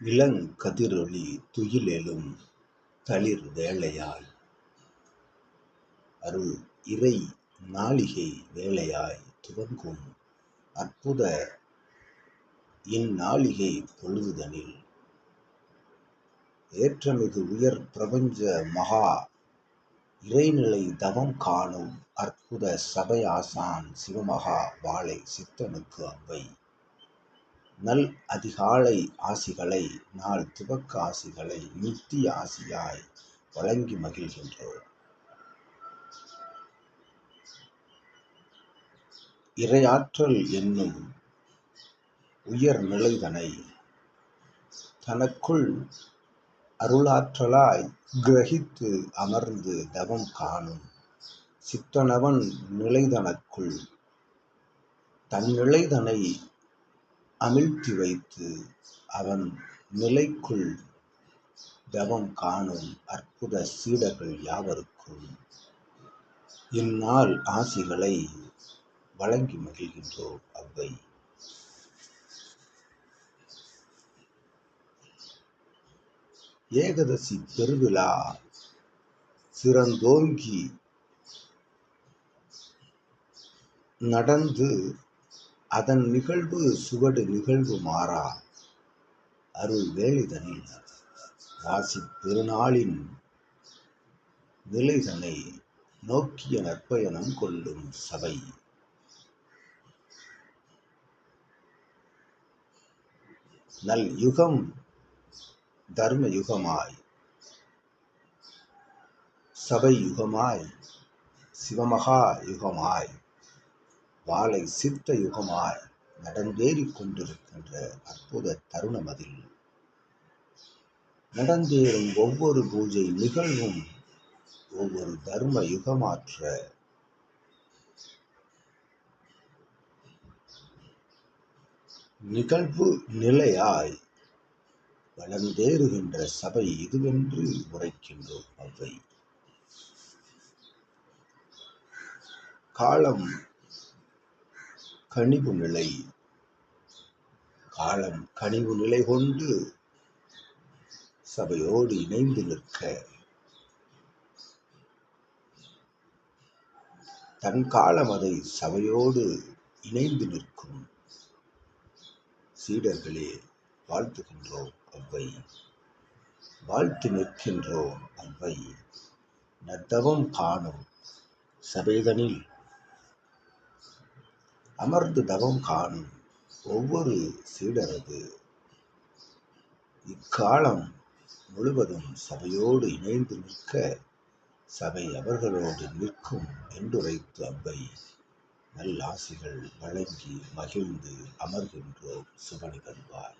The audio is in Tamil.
இளங்கதிரொளி துயிலெழும் தளிர் வேளையாய். அருள் இறை நாழிகை வேளையாய் துவங்கும் அற்புத இந்நாழிகை பொழுதுதனில். ஏற்றமிகு உயர் பிரபஞ்ச மகா இறைநிலை தவம் காணும் அற்புத சபை ஆசான் சிவமகா வாழை சித்தனுக்கு அவை நல் அதிகாலை ஆசிகளை நாள் துவக்க ஆசிகளை நித்திய ஆசியாய் வழங்கி மகிழ்கின்றோம். இறையாற்றல் என்னும் உயர் நிலைதனை தனக்குள் அருளாற்றலாய் கிரகித்து அமர்ந்து தவம் காணும் சித்தனவன் நிலைதனக்குள் தன் நிலைதனை அமிழ்த்தி வைத்து அவன் நிலைக்குள் தவம் காணும் அற்புத சீடர்கள் யாவருக்கும் இந்நாள் ஆசிகளை வழங்கி மகிழ்கின்றோம் அவ்வை. ஏகதசி பெருவிழா சிறந்தோங்கி நடந்து அதன் நிகழ்வு சுவடு நிகழ்வு மாறா. அருள் வேலிதனை ராசி பெருநாளின் நிலைதனை நோக்கிய நற்பயணம் கொள்ளும் சபை. நல் யுகம் தர்ம யுகமாய். சபை யுகமாய். சிவமகா யுகமாய். வாழை சித்த யுகமாய் நடந்தேறிக் கொண்டிருக்கின்ற அற்புத தருணம் அதில். நடந்தேறும் ஒவ்வொரு பூஜை நிகழ்வும் ஒவ்வொரு தர்ம யுகமாற்ற. நிகழ்வு நிலையாய் வளர்ந்தேறுகின்ற சபை இதுவென்று உரைக்கின்றோம் அவை காலம் கனிவு நிலை. காலம் கனிவு நிலை கொண்டு சபையோடு இணைந்து நிற்க. தன் காலம் அதை சபையோடு இணைந்து நிற்கும். சீடர்களே வாழ்த்துகின்றோம் அவ்வை. வாழ்த்து நிற்கின்றோம் அவ்வை. நத்தவம் காணும் சபைதனில் அமர்ந்து தவம் காணும் ஒவ்வொரு சீடரது. இக்காலம் முழுவதும் சபையோடு இணைந்து நிற்க சபை அவர்களோடு நிற்கும் என்றுரைத்து அவ்வை நல்லாசிகள் வழங்கி மகிழ்ந்து அமர்கின்றோம் சுப நிகழ்வார்